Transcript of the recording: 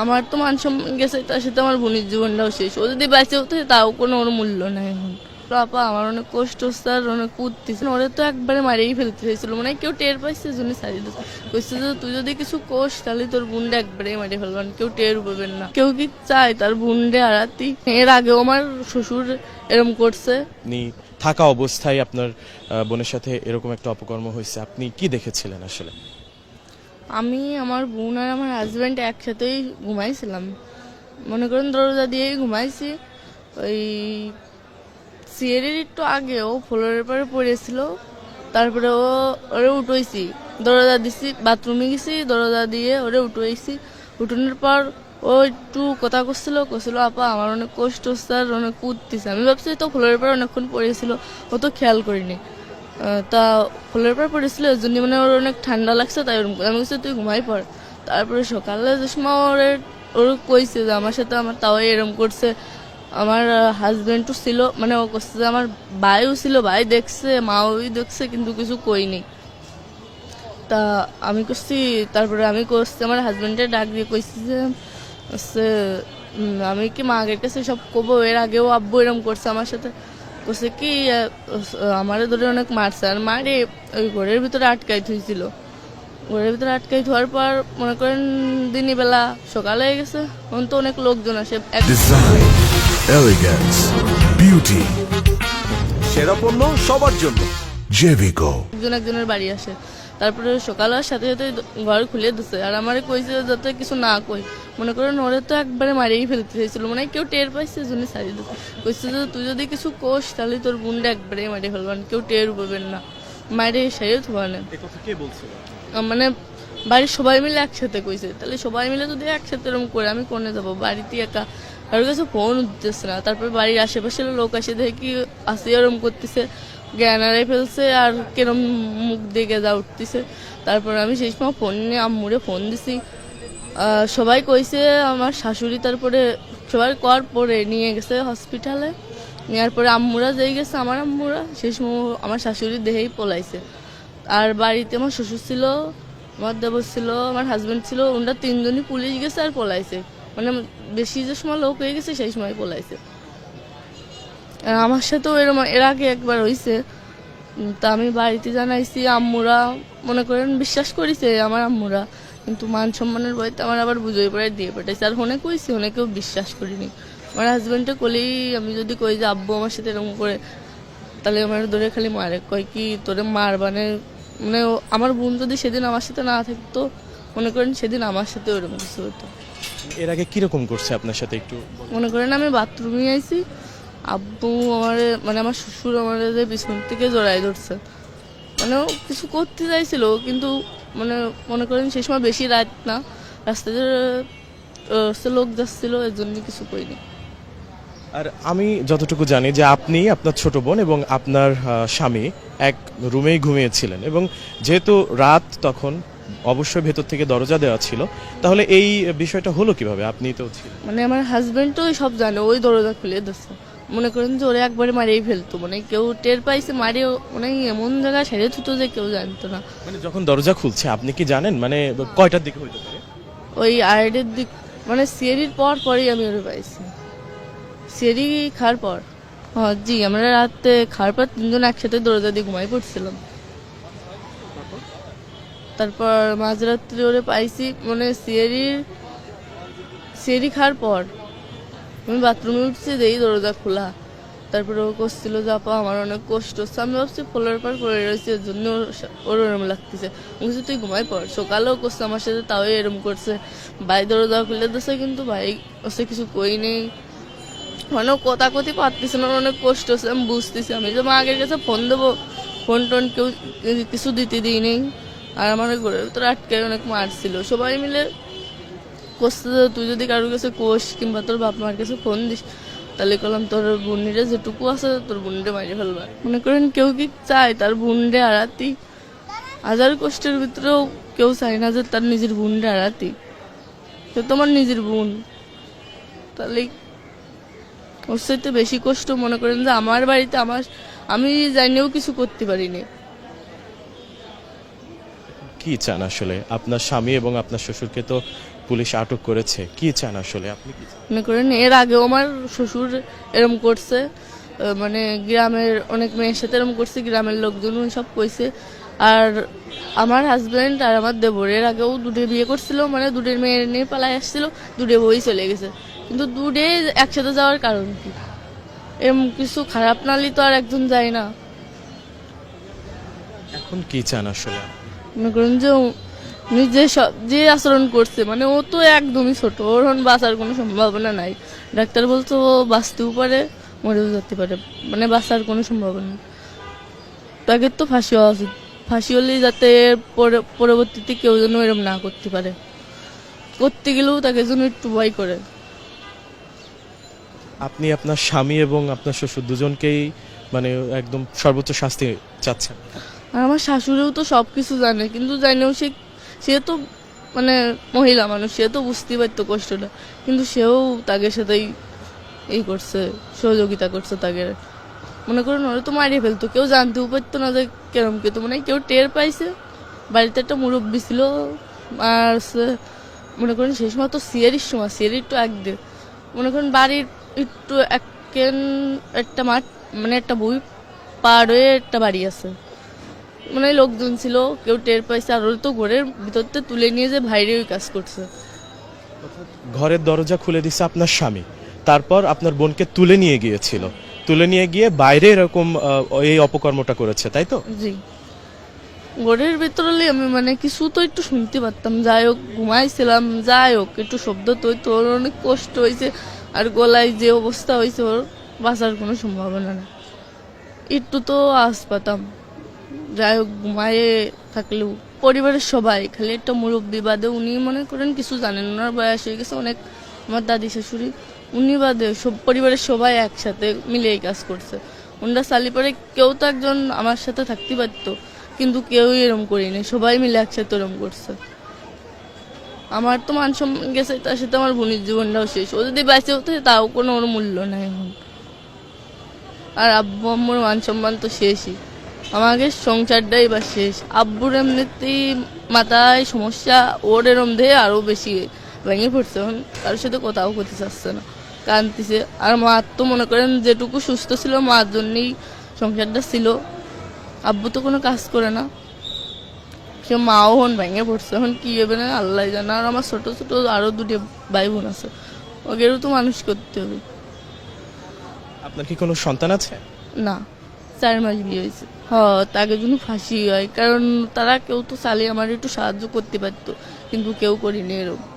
আমার তো মান সম্মান গেছে, তার সাথে আমার বোনের জীবনটাও শেষ। ও যদি বেঁচে হতো তাও কোনো ওর মূল্য নাই এখন। আপা আমার অনেক কষ্ট আর অনেক কুদতেছে ওরে তো একবারে মারিয়েই ফেলতে চাইছিল মানে কেউ টের পাইছে জন্য দিচ্ছে কইছে যে তুই যদি কিছু কোষ তাহলে তোর বোনটা একবারে মারিয়ে ফেলবেন কেউ টের পাবেন না। কেউ কি চায় তার বোনরে আড়াতি এর আগেও আমার শ্বশুর এরম করছে। থাকা অবস্থায় আপনার বোনের সাথে এরকম একটা অপকর্ম হয়েছে। আপনি কি দেখেছিলেন আসলে? আমি, আমার বোন আর আমার হাজব্যান্ড একসাথেই ঘুমাইছিলাম। মনে করেন দরজা দিয়েই ঘুমাইছি। ওই সিয়ারের একটু আগে ও ফ্লোরের পরে পড়েছিল। তারপরে ও, ওরে উঠোইছি। দরজা দিছি বাথরুমে গেছি, দরজা দিয়ে ওরে উঠোইছি। উঠোনের পর ও একটু কথা করছিল করছিল আপা, আমার অনেক কষ্ট আর অনেক কুদতেছে। আমি ভাবছি তো ফ্লোরের পর অনেকক্ষণ পড়েছিল। ও তো খেয়াল করিনি। তা ফুলের পর পড়েছিল ওই জন্য মানে ওর অনেক ঠান্ডা লাগছে, তাই ওরকম আমি বলছি, তুই ঘুমাই পড়। তারপরে সকালে সময় ওর ওর কইছে যে, আমার সাথে আমার তাও এরম করছে। আমার হাজবেন্ডও ছিল মানে ও করছে যে, আমার ভাইও ছিল, ভাই দেখছে, মাও দেখছে, কিন্তু কিছু কইনি। তা আমি করছি, তারপরে আমি করছি, আমার হাজবেন্ডের ডাক দিয়ে কইছি যে আমি কি মাগের কাছে সব কবো? এর আগেও আব্বু এরম করছে আমার সাথে। করছে কি আমারে ধরে অনেক মারছে। আর মারে ওই ঘরের ভিতরে আটকাই থইছিল। ঘরের ভিতরে আটকাই থোয়ার পর মনে করেন দিনই বেলা সকালে হয়ে গেছে। তখন তো অনেক লোকজন আসে। beauty, সেরা পণ্য সবার জন্য। জেভিকো একজন একজনের বাড়ি আসে। তারপরে সকাল হওয়ার সাথে সাথে ঘর খুলে দিছে। আর আমার কইছে যাতে কিছু না কই। মনে করেন ওরে তো একবারে মারিয়েই ফেলতে চাইছিল। মানে কেউ টের পাইছে জন্য সারিয়ে দিছে। কইছে যে তুই যদি কিছু কোষ তাহলে তোর বোনটা একবারে মারিয়ে ফেলবেন। কেউ টের পাবেন না। মারে সারিয়ে থোয়া না। কথা কে বলছিল আহ, মানে বাড়ির সবাই মিলে একসাথে কইছে। তাহলে সবাই মিলে যদি একসাথে এরকম করে আমি কোনে যাব? বাড়িতে একা। কারোর কাছে ফোন উঠতেছে না। তারপর বাড়ির আশেপাশের লোক আসে দেখি আসি, এরম করতেছে। জ্ঞানারে ফেলছে আর কেরম মুখ দিকে যা উঠতেছে। তারপর আমি সেই সময় ফোন নিয়ে আম্মুরে ফোন দিছি। সবাই কইছে আমার শাশুড়ি তারপরে সবাই কর পরে নিয়ে গেছে হসপিটালে নেওয়ার পরে আম্মুরা যেই গেছে, আমার আম্মুরা, সেই সময় আমার শাশুড়ি দেহেই পলাইছে। আর বাড়িতে আমার শ্বশুর ছিল, আমার দেবর ছিল, আমার হাজব্যান্ড ছিল, ওনারা তিনজনই পুলিশ গেছে আর পলাইছে। মানে বেশি যে সময় লোক হয়ে গেছে, সেই সময় পলাইছে আর আমার সাথেও এরম, এর আগে একবার হয়েছে তা আমি বাড়িতে জানাইছি, আম্মুরা মনে করেন বিশ্বাস করেছে আমার আম্মুরা, কিন্তু মান সম্মানের বইতে আমার আবার বুঝোই পড়ে দিয়ে পাঠাইছে। আর হনে কইছি, হনে কেউ বিশ্বাস করিনি। আমার হাজবেন্ডে কলেই আমি যদি কই যে, আব্বু আমার সাথে এরকম করে, তাহলে আমার ধরে খালি মারে। কয় কি, তোরে মার মানে মানে আমার বোন যদি সেদিন আমার সাথে না থাকতো, মনে করেন সেদিন আমার সাথে ওরকম কিছু হতো। এর আগে কীরকম করছে আপনার সাথে একটু মনে করেন আমি বাথরুমে আইছি আব্বু আমার মানে আমার শ্বশুর আমার পিছন থেকে জড়াই ধরছে। মানে কিছু করতে চাইছিল কিন্তু মানে মনে করেন সেই সময় বেশি রাত না হচ্ছে লোক যাচ্ছিল এর জন্য কিছু করিনি। আর আমি যতটুকু জানি যে আপনি আপনার ছোট বোন এবং আপনার স্বামী এক রুমেই ঘুমিয়েছিলেন এবং যেহেতু রাত তখন অবশ্যই ভেতর থেকে দরজা দেওয়া ছিল। তাহলে এই বিষয়টা হলো কীভাবে? আপনি তো ছিলেন মানে আমার হাজবেন্ড তো সব জানে ওই দরজা খুলে দিচ্ছে মনে করেন যে ওরে একবারে মারিয়ে ফেলতো মানে কেউ টের পাইছে মারে মানে এমন জায়গায় সেরে থুতো যে কেউ জানতো না। মানে যখন দরজা খুলছে আপনি কি জানেন? মানে কয়টার দিকে হইতে পারে? ওই আড়াইটের দিক মানে সিয়ারির পর পরেই আমি ওরে পাইছি। সিয়ারি খাওয়ার পর। হ্যাঁ জি আমরা রাতে খাওয়ার পর তিনজন একসাথে দরজা দিয়ে ঘুমাই পড়ছিলাম। তারপর মাঝরাত্রি ওরে পাইছি মানে সিয়ারির সিয়ারি খাওয়ার পর। আমি বাথরুমে উঠছি যেই দরজা খোলা। তারপরে ও করছিল, যে আপা, আমার অনেক কষ্ট। হচ্ছে আমি ভাবছি, ফোলার পর পড়ে রয়েছে, এর জন্য ওর ওরম লাগতেছে। আমি তুই ঘুমাই পড়। সকালেও করছে, আমার সাথে তাও এরম করছে। ভাই দরজা খুলে দিছে, কিন্তু ভাই ওসে কিছু কই নেই। মানে কথা কথি পারতেছে না অনেক কষ্ট হচ্ছে। আমি বুঝতেছি, আমি যে মা আগের কাছে ফোন দেবো ফোন টোন কেউ কিছু দিতে দিই নেই। আর আমার ঘরের ভিতরে আটকে অনেক মারছিল সবাই মিলে যে তুই যদি কারোর কাছে কোষ কিংবা তোর বাপ মার কাছে ফোন দিস, তাহলে করলাম তোর বোনরে যেটুকু আছে তোর বোনরে মারিয়ে ফেলবা। মনে করেন কেউ কি চায় তার বোনরে আড়াতি? হাজার কষ্টের ভিতরেও কেউ চায় না যে তার নিজের বোনরে আড়াতি। সে তোমার নিজের বোন। তাহলে ওর সাথে বেশি কষ্ট মনে করেন যে আমার বাড়িতে আমার আমি জানিও কিছু করতে পারিনি। কি চান আসলে? আপনার স্বামী এবং আপনার শ্বশুরকে তো পুলিশ আটক করেছে। কি চান আসলে? আপনি কি চান? মনে করেন এর আগেও আমার শ্বশুর এরম করছে। আহ, মানে গ্রামের অনেক মেয়ের সাথে এরম করছে গ্রামের লোকজন সব কইছে। আর আমার হাজব্যান্ড আর আমার দেবর এর আগেও দুটো বিয়ে করছিল মানে দুটোর মেয়ে নিয়ে পালায় আসছিল দুটো বই চলে গেছে। কিন্তু দুটে একসাথে যাওয়ার কারণ কি? এরম কিছু খারাপ নালি তো আর একজন যায় না। এখন কি চান আসলে মনে করেন যে উনি যে আচরণ করছে মানে ও তো একদমই ছোট, ওর এখন বাঁচার কোনো সম্ভাবনা নাই। ডাক্তার বলছে ও বাঁচতেও পারে, মরেও যেতে পারে মানে বাঁচার কোনো সম্ভাবনা তাকে তো ফাঁসি হওয়া উচিত। ফাঁসি হলেই যাতে পরে- পরবর্তীতে কেউ যেন এরম না করতে পারে। করতে গেলেও তাকে যেন একটু ভয় করে। আপনি আপনার স্বামী এবং আপনার শ্বশুর দুজনকেই মানে একদম সর্বোচ্চ শাস্তি চাচ্ছেন? আমার শাশুড়িও তো সব কিছু জানে, কিন্তু জানেও সে সে তো মানে মহিলা মানুষ, সে তো বুঝতেই পারতো কষ্টটা। কিন্তু সেও তাকে সাথেই এই করছে, সহযোগিতা করছে তাকে। মনে করেন, ওরা তো মারিয়ে ফেলতো, কেউ জানতেও পারতো না যে কেরম কে। তো মানে কেউ টের পাইছে, বাড়িতে একটা মুরব্বী ছিল, আর মনে করেন সেই সময় তো সিয়ারির সময়, সিয়ারি একটু একদিন মনে করেন, বাড়ির একটু একেন একটা মাঠ মানে একটা বই পার হয়ে একটা বাড়ি আছে। মানে লোকজন ছিল কেউ টের পাইছে আর ওরা তো ঘরের ভিতরতে তুলে নিয়ে যে বাইরে ওই কাজ করছে। ঘরের দরজা খুলে দিছে আপনার স্বামী। তারপর আপনার বোনকে তুলে নিয়ে গিয়েছিল। তুলে নিয়ে গিয়ে বাইরে এরকম এই অপকর্মটা করেছে তাই তো? জি। ঘরের ভিতরে আমি মানে কিছু তো একটু শুনতে পারতাম। যাই হোক ঘুমাইছিলাম যাই হোক একটু শব্দ তো ওর অনেক কষ্ট হয়েছে আর গলায় যে অবস্থা হয়েছে ওর বাঁচার কোনো সম্ভাবনা না একটু তো আস পাতাম। যাই হোক, ঘুমায়ে থাকলেও পরিবারের সবাই, খালি একটা মুরব্বী বাদে উনি মনে করেন কিছু জানেন ওনার বয়স হয়ে গেছে অনেক, আমার দাদি শাশুড়ি, উনি বাদে সব পরিবারের সবাই একসাথে মিলে এই কাজ করছে। ওনারা সালি পরে কেউ তো একজন আমার সাথে থাকতে পারত, কিন্তু কেউই এরম করিনি সবাই মিলে একসাথে এরম করছে। আমার তো মান সম্মান গেছে, তার সাথে আমার বোনের জীবনটাও শেষ, ও যদি বেঁচে হতো তাও কোনো ওর মূল্য নাই এখন। আর আব্বু আম্মুর মান সম্মান তো শেষই। আমাকে সংসারটাই বা শেষ। আব্বুর এমনিতেই মাথায় সমস্যা ওর এরম দিয়ে আরও বেশি ভেঙে পড়ছে এখন। কারোর সাথে কোথাও করতে চাচ্ছে না কাঁদতেছে। আর মা তো মনে করেন যেটুকু সুস্থ ছিল মার জন্যই সংসারটা ছিল। আব্বু তো কোনো কাজ করে না। সে মাও হন ভেঙে পড়ছে। এখন কী হবে না আল্লাহ জানে। আর আমার ছোট ছোট আরও দুটি ভাই বোন আছে। ওদেরও তো মানুষ করতে হবে। আপনার কি কোনো সন্তান আছে? না। চার মাস বিয়ে হয়েছে হ তাকে জন্য ফাঁসি হয়। কারণ তারা কেউ তো সালে আমার একটু সাহায্য করতে পারতো, কিন্তু কেউ করিনি এরকম।